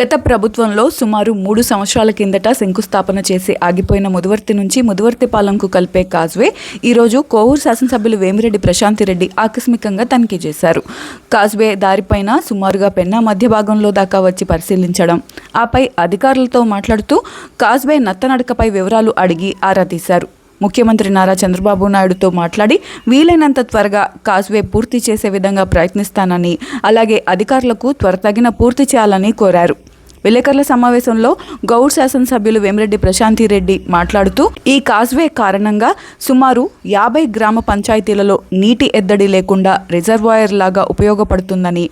గత ప్రభుత్వంలో సుమారు మూడు సంవత్సరాల కిందట శంకుస్థాపన చేసి ఆగిపోయిన ముదువర్తి నుంచి ముదువర్తిపాలెంకు కలిపే కాజ్వే ఈరోజు కోవూరు శాసనసభ్యులు వేమిరెడ్డి ప్రశాంతిరెడ్డి ఆకస్మికంగా తనిఖీ చేశారు. కాజ్వే దారిపైన సుమారుగా పెన్నా మధ్య భాగంలో దాకా వచ్చి పరిశీలించడం. ఆపై అధికారులతో మాట్లాడుతూ కాజ్వే నత్తనడకపై వివరాలు అడిగి ఆరా తీశారు. ముఖ్యమంత్రి నారా చంద్రబాబు నాయుడుతో మాట్లాడి వీలైనంత త్వరగా కాజ్వే పూర్తి చేసే విధంగా ప్రయత్నిస్తానని అలాగే అధికారులకు త్వరతగిన పూర్తి చేయాలని కోరారు. విలేకరుల సమావేశంలో గౌడ్ శాసనసభ్యులు వేమిరెడ్డి ప్రశాంతి రెడ్డి మాట్లాడుతూ ఈ కాజ్వే కారణంగా సుమారు యాభై గ్రామ పంచాయతీలలో నీటి ఎద్దడి లేకుండా రిజర్వాయర్ లాగా ఉపయోగపడుతుందని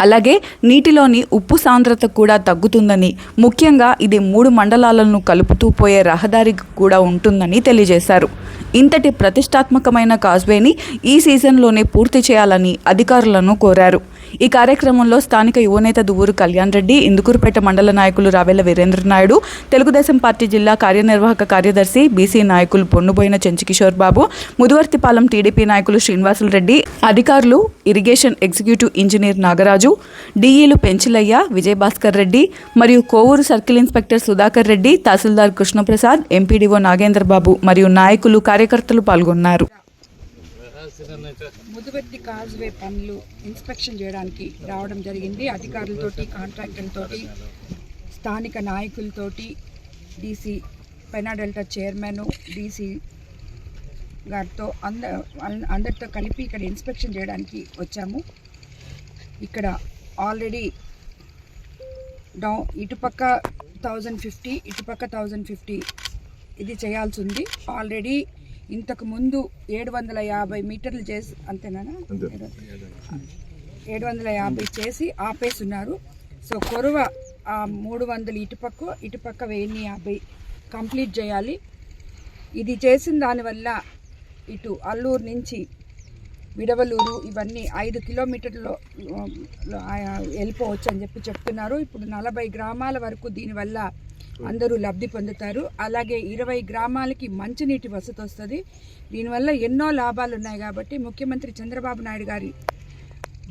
అలాగే నీటిలోని ఉప్పు సాంద్రత కూడా తగ్గుతుందని ముఖ్యంగా ఇది మూడు మండలాలను కలుపుతూ పోయే రహదారి కూడా ఉంటుందని తెలియజేశారు. ఇంతటి ప్రతిష్టాత్మకమైన కాజ్వేని ఈ సీజన్లోనే పూర్తి చేయాలని అధికారులను కోరారు. ఈ కార్యక్రమంలో స్థానిక యువనేత దువ్వూరు కళ్యాణ్ రెడ్డి ఇందుకూరుపేట మండల నాయకులు రావెల వీరేంద్ర నాయుడు తెలుగుదేశం పార్టీ జిల్లా కార్యనిర్వాహక కార్యదర్శి బీసీ నాయకులు పొన్నుబోయిన చెంచుకిషోర్ బాబు ముదువర్తిపాలెం టీడీపీ నాయకులు శ్రీనివాసులు రెడ్డి అధికారులు ఇరిగేషన్ ఎగ్జిక్యూటివ్ ఇంజనీర్ నాగరాజు డీఈలు పెంచిలయ్య విజయభాస్కర్ రెడ్డి మరియు కోవూరు సర్కిల్ ఇన్స్పెక్టర్ సుధాకర్ రెడ్డి తహసీల్దార్ కృష్ణప్రసాద్ ఎంపీడీఓ నాగేంద్ర బాబు మరియు నాయకులు కార్యకర్తలు పాల్గొన్నారు. ముదువెత్తి కాజ్వే పనులు ఇన్స్పెక్షన్ చేయడానికి రావడం జరిగింది. అధికారులతోటి కాంట్రాక్టర్లతోటి స్థానిక నాయకులతోటి డీసీ పెనాడెల్టా చైర్మన్ డీసీ గారితో అంద అందరితో కలిపి ఇక్కడ ఇన్స్పెక్షన్ చేయడానికి వచ్చాము. ఇక్కడ ఆల్రెడీ డౌ ఇటుపక్క థౌజండ్ ఫిఫ్టీ ఇటుపక్క థౌజండ్ ఫిఫ్టీ ఇది చేయాల్సి ఉంది. ఆల్రెడీ ఇంతకు ముందు ఏడు వందల యాభై మీటర్లు చేసి అంతేనా ఏడు వందల యాభై చేసి ఆపేస్తున్నారు. సో కొరవ ఆ మూడు వందలు ఇటుపక్క ఇటుపక్క వెయ్యి యాభై కంప్లీట్ చేయాలి. ఇది చేసిన దానివల్ల ఇటు అల్లూరు నుంచి విడవలూరు ఇవన్నీ ఐదు కిలోమీటర్లు వెళ్ళిపోవచ్చు అని చెప్పి చెప్తున్నారు. ఇప్పుడు నలభై గ్రామాల వరకు దీనివల్ల అందరూ లబ్ధి పొందుతారు. అలాగే ఇరవై గ్రామాలకి మంచినీటి వసతి వస్తుంది. దీనివల్ల ఎన్నో లాభాలు ఉన్నాయి కాబట్టి ముఖ్యమంత్రి చంద్రబాబు నాయుడు గారి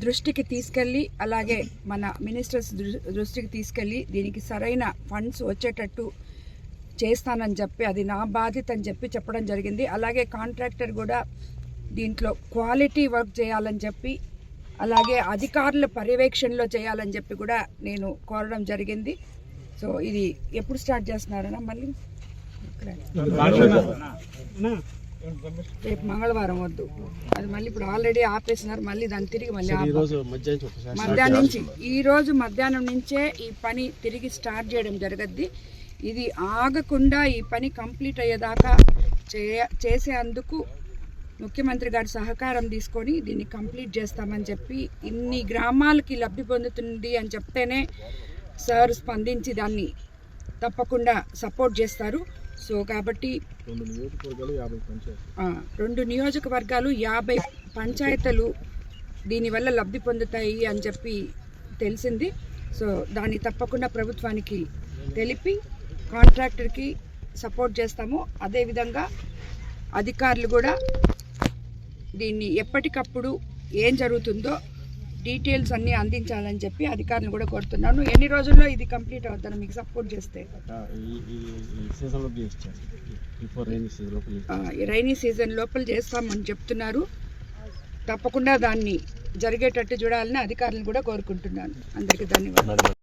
దృష్టికి తీసుకెళ్ళి అలాగే మన మినిస్టర్స్ దృష్టికి తీసుకెళ్ళి దీనికి సరైన ఫండ్స్ వచ్చేటట్టు చేస్తానని చెప్పి అది నా బాధ్యత అని చెప్పి చెప్పడం జరిగింది. అలాగే కాంట్రాక్టర్ కూడా దీంట్లో క్వాలిటీ వర్క్ చేయాలని చెప్పి అలాగే అధికారుల పర్యవేక్షణలో చేయాలని చెప్పి కూడా నేను కోరడం జరిగింది. సో ఇది ఎప్పుడు స్టార్ట్ చేస్తున్నారన్నా మళ్ళీ రేపు మంగళవారం వద్దు. అది మళ్ళీ ఇప్పుడు ఆల్రెడీ ఆపేసినారు మళ్ళీ దాన్ని తిరిగి మళ్ళీ మధ్యాహ్నం నుంచి ఈ రోజు మధ్యాహ్నం నుంచే ఈ పని తిరిగి స్టార్ట్ చేయడం జరగద్ది. ఇది ఆగకుండా ఈ పని కంప్లీట్ అయ్యేదాకా చేసేందుకు ముఖ్యమంత్రి గారి సహకారం తీసుకొని దీన్ని కంప్లీట్ చేస్తామని చెప్పి ఇన్ని గ్రామాలకి లబ్ధి పొందుతుంది అని చెప్తేనే సార్ స్పందించి దాన్ని తప్పకుండా సపోర్ట్ చేస్తారు. సో కాబట్టి రెండు నియోజకవర్గాలు యాభై పంచాయతీలు. దీనివల్ల లబ్ధి పొందుతాయి అని చెప్పి తెలిసింది. సో దాన్ని తప్పకుండా ప్రభుత్వానికి తెలిపి కాంట్రాక్టర్కి సపోర్ట్ చేస్తాము. అదేవిధంగా అధికారులు కూడా దీన్ని ఎప్పటికప్పుడు ఏం జరుగుతుందో డీటెయిల్స్ అన్నీ అందించాలని చెప్పి అధికారులు కూడా కోరుతున్నాను. ఎన్ని రోజుల్లో ఇది కంప్లీట్ అవుతాను మీకు సపోర్ట్ చేస్తే. రైనీ సీజన్ లోపల చేస్తామని చెప్తున్నారు. తప్పకుండా దాన్ని జరిగేటట్టు చూడాలని అధికారులను కూడా కోరుకుంటున్నాను. అందరికీ ధన్యవాదాలు.